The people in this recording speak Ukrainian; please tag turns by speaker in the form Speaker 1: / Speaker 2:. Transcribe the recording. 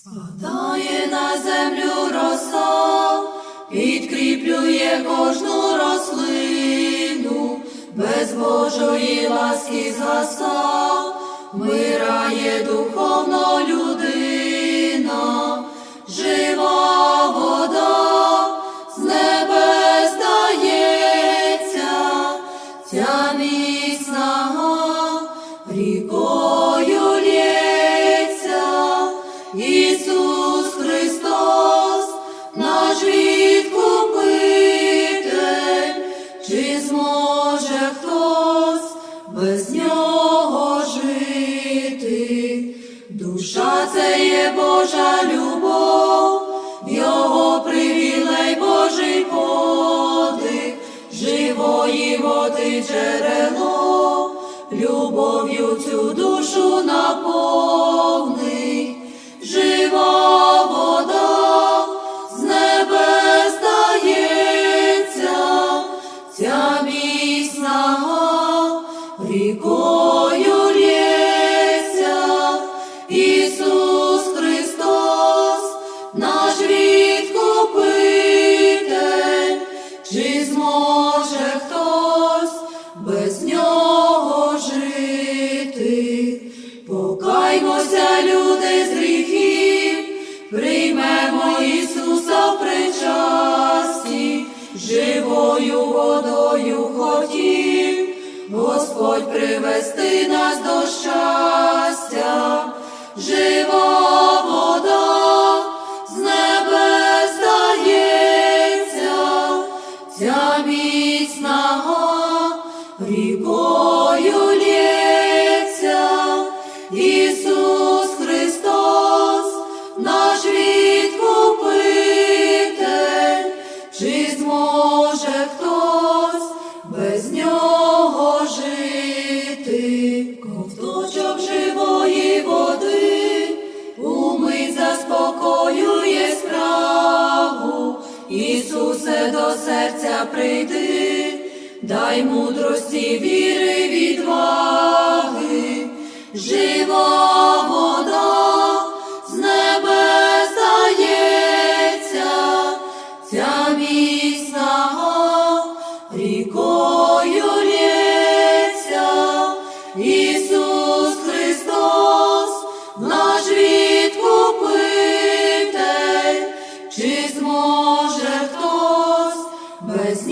Speaker 1: Спадає на землю роса, підкріплює кожну рослину, без Божої ласки згаса, вмирає духовно людина, жива вода, з небес дається, ця міцна Ісус Христос, наш відкупитель, чи зможе хтось без нього жити? Душа це є Божа любов, Його привілей Божий подих, живої води джерело, любов'ю цю душу наповни, живою водою хотів, Господь привести нас до щастя, жива вода з небес дається, ця міцна рікою серця прийди, дай мудрості, віри, відваги, жива вода з небес дається, ця міцна рікою лється, Ісус Христос, наш відкупитель, чи зможе хтось без